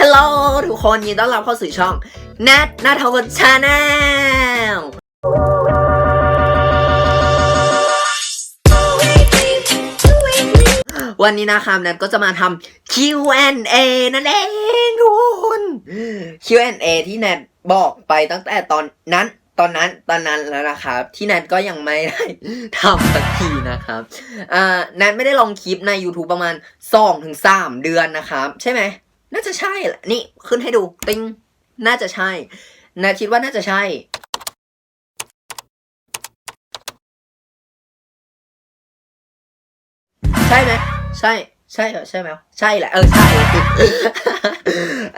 ฮัลโหลทุกคนยินดีต้อนรับเข้าสู่ช่อง Nat นาทวันชาแนลวันนี้นะครับนัทก็จะมาทำ Q&A นั่นเองทุกคน Q&A ที่แนทบอกไปตั้งแต่ตอนนั้น ตอนนั้นตอนนั้นแล้วนะครับ ที่แนทก็ยังไม่ได้ทำสักทีนะครับอ่าแนทไม่ได้ลองคลิปใน YouTube ประมาณ 2-3ถึง3เดือนนะครับ ใช่ไหม น่าจะใช่แหละ นี่ขึ้นให้ดูติ้งน่าจะใช่นทคิดว่าน่าจะใช่ใช่ไหมใช่ใช่เหรอใช่ไหมใช่แหละเออใช่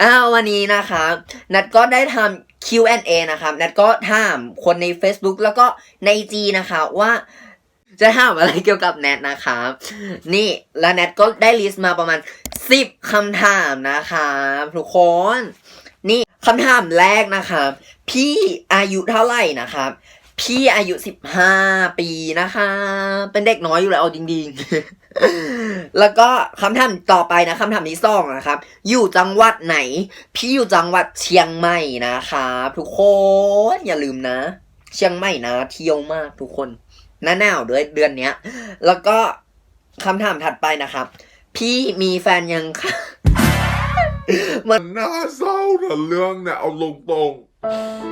อ้าววันนี้นะครับนัดก็ได้ทำ Q&A นะครับนัดก็ถามคนใน Facebook แล้วก็ใน G นะคะว่า จะถามอะไรเกี่ยวกับแนทนะครับ นี่แล้วแนทก็ได้ลิสต์มาประมาณ10คำถามนะครับทุกคน นี่คำถามแรกนะครับ พี่อายุเท่าไหร่นะครับ พี่อายุ15ปีนะคะเป็นเด็กน้อยอยู่แล้วเอาจริงๆ แล้วก็คำถามต่อไปนะคำถามที่สองนะครับ อยู่จังหวัดไหน พี่อยู่จังหวัดเชียงใหม่นะครับทุกคนอย่าลืมนะ เชียงใหม่นะเที่ยวมากทุกคน หน้าหนาวด้วยเดือนเนี้ย แล้วก็คำถามถัดไปนะครับ พี่มีแฟนยังคะมันน่าเศร้านะเรื่องเนี่ยเอาลงตรง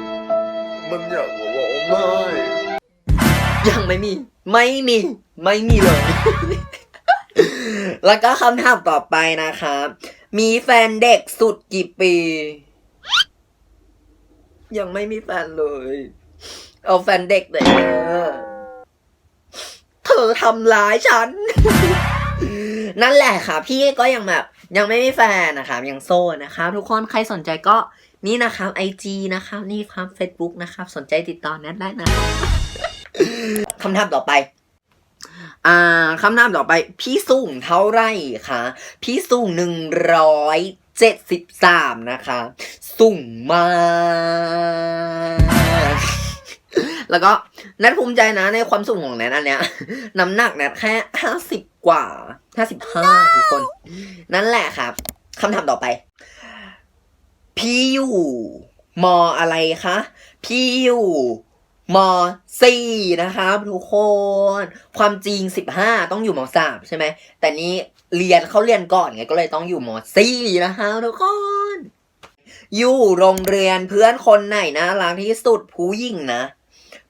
ๆมันอยากร้องไห้ยังไม่มี ไม่มี ไม่มีเลย แล้วก็คำถามต่อไปนะครับ มีแฟนเด็กสุดกี่ปี ยังไม่มีแฟนเลย เอาแฟนเด็กเลยนะเธ อทำร้ายฉัน นั่นแหละค่ะ พี่ก็ยังแบบยังไม่มีแฟนนะครับยังโซ่นะครับทุกคนใครสนใจก็นี่นะครับไอจีนะครับนี่ครับ Facebook นะครับสนใจติดต่อแนทได้นะครับคำถามต่อไปอ่าคำถามต่อไป พี่สูงเท่าไหร่คะพี่สูงหนึ่งร้อยเจ็ดสิบสามนะคะ สูงมาก แล้วก็แนทภูมิใจนะในความสูงของแนทอันเนี้ย น้ำหนักแนทแค่ห้าสิบกว่าห้าสิบห้าทุกคน นั่นแหละครับคำถามต่อไป พี่อยู่ มออะไรคะ พี่อยู่มสี่นะครับทุกคน ความจริงสิบห้าต้องอยู่มสามใช่ไหม แต่นี้เรียนเขาเรียนก่อนไงก็เลยต้องอยู่มสี่นะคะทุกคน อยู่โรงเรียนเพื่อนคนไหนน่ารักที่สุดผู้หญิงนะ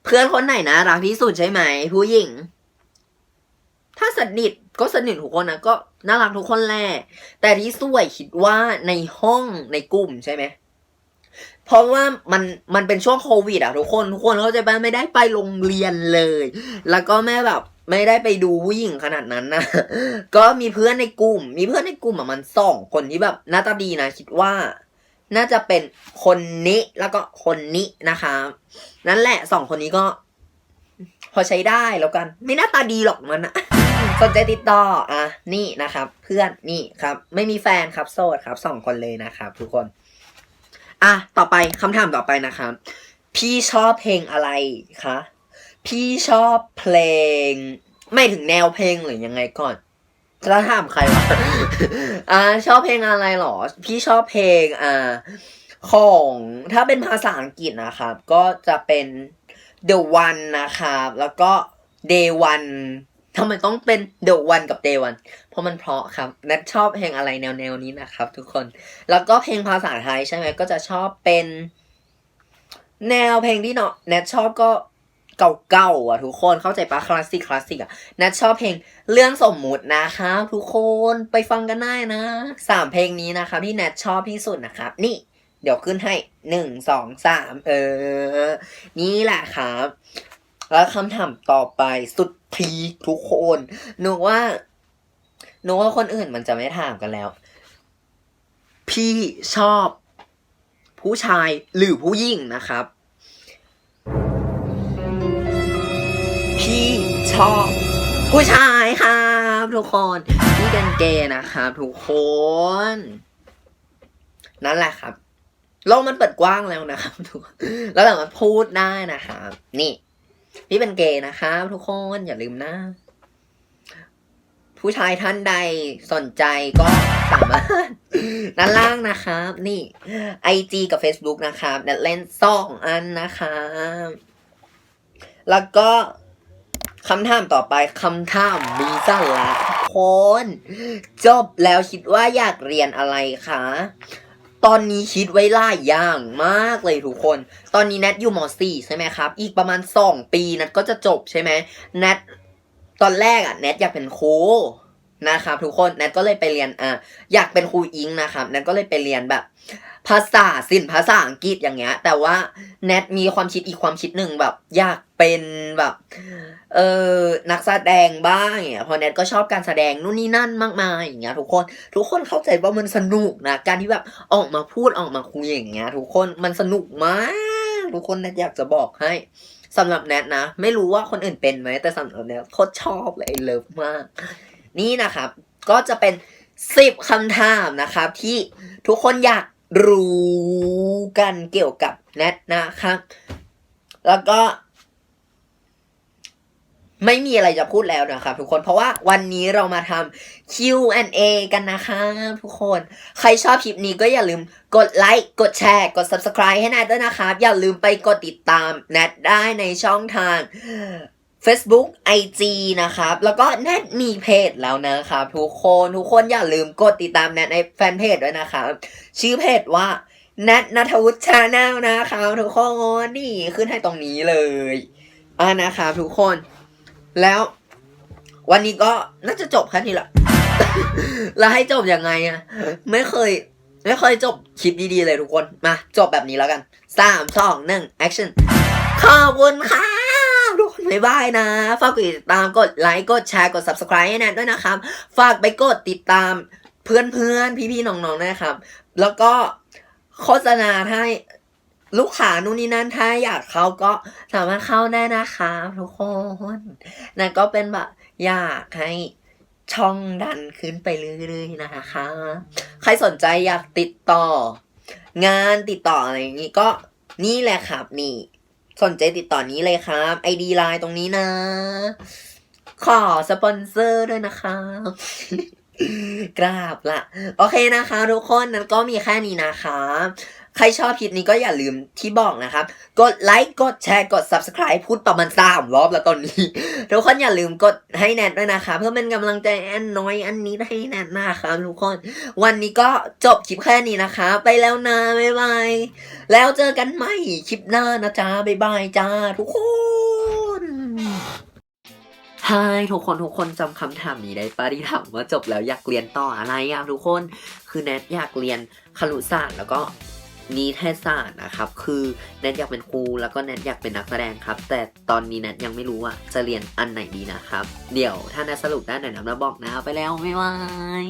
เพื่อนคนไหนน่ารักที่สุดใช่ไหมผู้หญิง ถ้าสนิทก็สนิททุกคนนะก็น่ารักทุกคนแหละแต่ที่สวยคิดว่าในห้องในกลุ่มใช่ไหมเพราะว่ามันมันเป็นช่วงโควิดอะทุกคนทุกคนเข้าใจปะไม่ได้ไปโรงเรียนเลย แล้วก็แม่แบบ ไม่ได้ไปดูผู้หญิงขนาดนั้นนะก็มีเพื่อนในกลุ่ม มีเพื่อนในกลุ่มอะมันสองคนที่แบบหน้าตาดีนะคิดว่า น่าจะเป็นคนนี้แล้วก็คนนี้นะคะนั่นแหละสองคนนี้ก็ พอใช้ได้แล้วกัน ไม่หน้าตาดีหรอกมันอะสนใจติดต่ออะนี่นะครับ เพื่อนนี่ครับ ไม่มีแฟนครับโสดครับสองคนเลยนะครับ ทุกคนอะต่อไปคำถามต่อไปนะครับ พี่ชอบเพลงอะไรคะพี่ชอบเพลง ไม่ถึงแนวเพลงหรือยังไงก่อน จะถามใครวะอ่าชอบเพลงอะไรหรอ พี่ชอบเพลงอ่าของถ้าเป็นภาษาอังกฤษนะครับ ก็จะเป็น The One นะครับ แล้วก็ Day One ทำไมต้องเป็น The One กับ Day One เพราะมันเพราะครับแนทชอบเพลงอะไรแนวแนวๆนี้นะครับ ทุกคน แล้วก็เพลงภาษาไทยใช่ไหมก็จะชอบเป็น แนวเพลงที่เนาะแนทชอบก็ เก่าๆอะทุกคนเข้าใจปะคลาสสิกคลาสสิกอะแนทชอบเพลงเรื่องสมมุตินะครับทุกคนไปฟังกันได้นะสามเพลงนี้นะครับที่แนทชอบที่สุดนะครับ นี่ เดี๋ยวขึ้นให้หนึ่งสองสามเออ นี่แหละครับ แล้วคำถามต่อไปสุดพีคทุกคนหนูว่าหนูว่าคนอื่นมันจะไม่ถามกันแล้ว พี่ชอบผู้ชายหรือผู้หญิงนะครับ ชอบ ผู้ชายครับทุกคนพี่เป็นเกย์นะครับทุกคน นั่นแหละครับ โลกมันเปิดกว้างแล้วนะครับทุกคนแล้วสามารถพูดได้นะครับ นี่พี่เป็นเกย์นะครับทุกคนอย่าลืมนะ ผู้ชายท่านใดสนใจก็สามารถด้านล่างนะครับ นี่ IG กับ Facebook นะครับเล่นสองอันนะครับ แล้วก็ คำถามต่อไปคำถามมีสาระทุกคนจบแล้วคิดว่าอยากเรียนอะไรคะ ตอนนี้คิดไว้หลายอย่างมากเลยทุกคน ตอนนี้แนทอยู่ม .4 ใช่ไหมครับ อีกประมาณ 2 ปีแนทก็จะจบใช่ไหมแนทตอนแรกอะแนทอยากเป็นครูนะครับทุกคนแนทก็เลยไปเรียนอะอยากเป็นครูอิงนะครับแนทก็เลยไปเรียนแบบ ภาษาศิลป์ภาษาอังกฤษอย่างเงี้ย แต่ว่าแนทมีความคิดอีกความคิดหนึ่งแบบ อยากเป็นแบบ เออนักแสดงบ้างเงี้ยพอแนทก็ชอบการแสดงนู่นนี่นั่นมากมายอย่างเงี้ยทุกคนทุกคนเข้าใจว่ามันสนุกนะการที่แบบออกมาพูดออกมาคุยอย่างเงี้ยทุกคนมันสนุกมากทุกคนแนทอยากจะบอกให้สำหรับแนทนะ ไม่รู้ว่าคนอื่นเป็นไหมแต่สำหรับแนทโคตรชอบเลยเลิฟมาก นี่นะครับ ก็จะเป็นสิบคำถามนะครับ ที่ทุกคนอยากรู้กันเกี่ยวกับแนทนะครับ แล้วก็ ไม่มีอะไรจะพูดแล้วนะครับทุกคนเพราะว่าวันนี้เรามาทำ Q&A กันนะคะทุกคน ใครชอบคลิปนี้ก็อย่าลืมกดไลค์กดแชร์ กด Subscribe ให้แนทด้วยนะครับ อย่าลืมไปกดติดตามแนทได้ในช่องทาง Facebook IG นะครับ แล้วก็แนทมีเพจแล้วนะครับทุกคนทุกคนอย่าลืมกดติดตามแนทในแฟนเพจด้วยนะครับชื่อเพจว่าแนทนัทวุฒิชาแนลนะครับทุกคนนี่ขึ้นให้ตรงนี้เลยอ่านะครับทุกคน แล้ววันนี้ก็น่าจะจบแค่นี้แหละ แล้วให้จบยังไงอะไม่เคย ไม่เคยจบคลิปดีๆเลยทุกคน มา จบแบบนี้แล้วกันสามสองหนึ่งแอคชั่นขอบคุณค่ะทุกคนบ๊ายบายนะ ฝากกดติดตามกดไลค์กดแชร์กด subscribe ให้แนทด้วยนะครับ ฝากไปกดติดตามเพื่อนๆ พี่ๆ น้องๆด้วยนะครับ แล้วก็โฆษณาถ้ ลูกค้านู่นนี่นั่นถ้าอยากเข้าก็สามารถเข้าได้นะคะทุกคนนั่นก็เป็นแบบอยากให้ช่องดันขึ้นไปเรื่อยๆนะคะ ใครสนใจอยากติดต่อ งานติดต่ออะไรอย่างนี้ก็นี่แหละครับนี่ สนใจติดต่อนี้เลยครับไอดีไลน์ตรงนี้นะ ขอสปอนเซอร์ด้วยนะคะกราบละ โอเคนะคะทุกคนนั้นก็มีแค่นี้นะคะ ใครชอบคลิปนี้ก็อย่าลืมที่บอกนะครับ กดไลค์ กดแชร์ กด subscribe พูดประมาณสามรอบแล้วตอนนี้ ทุกคนอย่าลืมกดให้แนทด้วยนะคะ เพื่อเป็นกำลังใจแอนน้อยอันนี้ให้แนทนะคะทุกคน วันนี้ก็จบคลิปแค่นี้นะคะ ไปแล้วนะ บ๊ายบาย แล้วเจอกันใหม่คลิปหน้านะจ๊ะ บ๊ายบายจ้าทุกคนฮายทุกคนทุกคนจำคำถามนี้ได้ปะที่ถามว่าจบแล้วอยากเรียนต่ออะไรอะทุกคน คือแนทอยากเรียนครุศาสตร์แล้วก็ นิเทศศาสตร์นะครับ คือแนทอยากเป็นครูแล้วก็แนทอยากเป็นนักแสดงครับ แต่ตอนนี้แนทยังไม่รู้ว่าจะเรียนอันไหนดีนะครับ เดี๋ยวถ้าแนทสรุปได้เดี๋ยวแนทมาบอกนะไปแล้วบ๊ายบาย